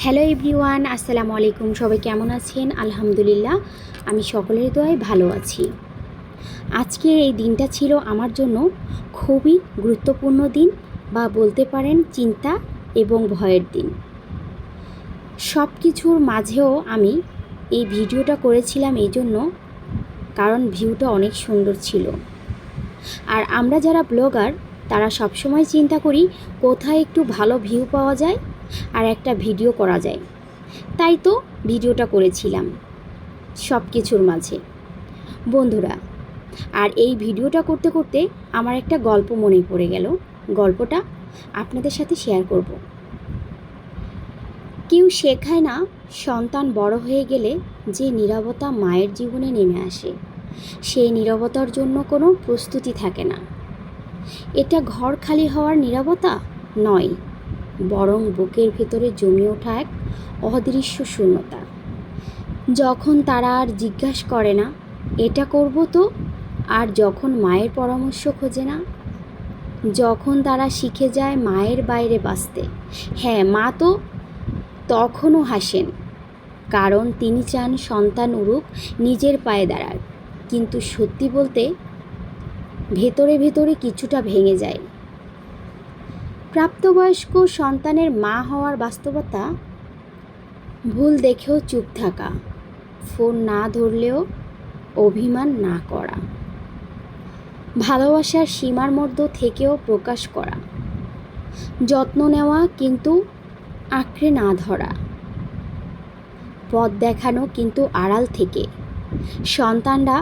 Hello everyone, আসসালামু আলাইকুম। সবাই কেমন আছেন? আলহামদুলিল্লাহ, আমি সকলের দোয়ায় ভালো আছি। আজকের এই দিনটা ছিল আমার জন্য খুবই গুরুত্বপূর্ণ দিন বা বলতে পারেন চিন্তা এবং ভয়ের দিন। সব কিছুর মাঝেও আমি এই ভিডিওটা করেছিলাম এই জন্য কারণ ভিউটা অনেক সুন্দর ছিল। আর আমরা যারা ব্লগার, তারা সবসময় চিন্তা করি কোথায় একটু ভালো ভিউ পাওয়া যায় আর একটা ভিডিও করা যায়। তাই তো ভিডিওটা করেছিলাম সব কিছুর মাঝে। বন্ধুরা, আর এই ভিডিওটা করতে করতে আমার একটা গল্প মনে পড়ে গেল। গল্পটা আপনাদের সাথে শেয়ার করব। কেউ শেখায় না সন্তান বড় হয়ে গেলে যে নীরবতা মায়ের জীবনে নেমে আসে। সেই নীরবতার জন্য কোনো প্রস্তুতি থাকে না। এটা ঘর খালি হওয়ার নীরবতা নয়। বরং বুকের ভেতরে জমে ওঠা এক অদৃশ্য শূন্যতা। যখন তারা আর জিজ্ঞাসা করে না, এটা করব তো? আর যখন মায়ের পরামর্শ খোঁজে না, যখন তারা শিখে যায় মায়ের বাইরে বাঁচতে হ্যাঁ মা তো? তখনও হাসেন, কারণ তিনি চান সন্তান উড়ুক, নিজের পায়ে দাঁড়াক। কিন্তু সত্যি বলতে, ভেতরে ভেতরে কিছুটা ভেঙে যায়। প্রাপ্তবয়স্ক সন্তানের মা হওয়ার বাস্তবতা ভুল দেখেও চুপ থাকা, ফোন না ধরলেও অভিমান না করা, ভালোবাসার সীমার মধ্যে থেকেও প্রকাশ করা, যত্ন নেওয়া কিন্তু আঁকড়ে না ধরা, পথ দেখানো কিন্তু আড়াল থেকে, সন্তানরা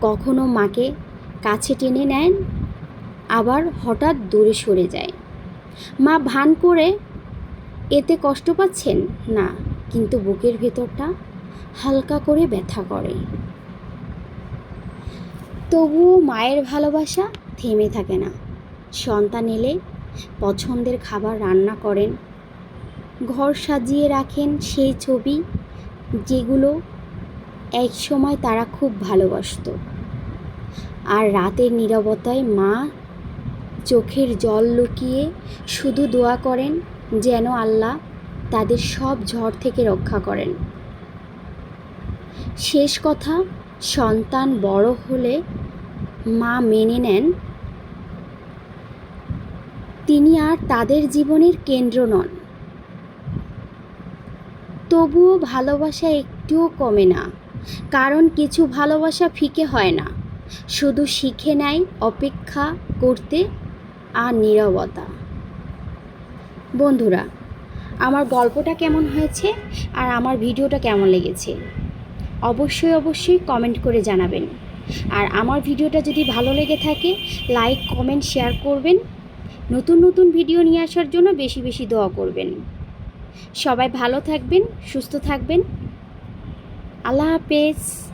কখনো মাকে কাছে টেনে নেন, আবার হঠাৎ দূরে সরে যায়। মা ভান করে এতে কষ্ট পাচ্ছেন? না, কিন্তু বুকের ভেতরটা হালকা করে ব্যথা করে। তবুও মায়ের ভালোবাসা থেমে থাকে না। সন্তান এলে পছন্দের খাবার রান্না করেন। ঘর সাজিয়ে রাখেন সেই ছবি যেগুলো এক সময় তারা খুব ভালোবাসত। আর রাতের নীরবতায় মা চোখের জল লুকিয়ে শুধু দোয়া করেন যেন আল্লাহ তাদের সব ঝড় থেকে রক্ষা করেন। শেষ কথা, সন্তান বড় হলে মা মেনে নেন। তিনি আর তাদের জীবনের কেন্দ্র নন। তবুও ভালোবাসা একটুও কমে না, কারণ কিছু ভালোবাসা ফিকে হয় না। শুধু শিখে নেয়, অপেক্ষা করতে আর নীরবতা। বন্ধুরা, আমার গল্পটা কেমন হয়েছে আর আমার ভিডিওটা কেমন লেগেছে? অবশ্যই অবশ্যই কমেন্ট করে জানাবেন। আর আমার ভিডিওটা যদি ভালো লেগে থাকে লাইক কমেন্ট শেয়ার করবেন। নতুন নতুন ভিডিও নিয়ে আসার জন্য বেশি বেশি দোয়া করবেন। সবাই ভালো থাকবেন, সুস্থ থাকবেন। আল্লাহ হাফেজ।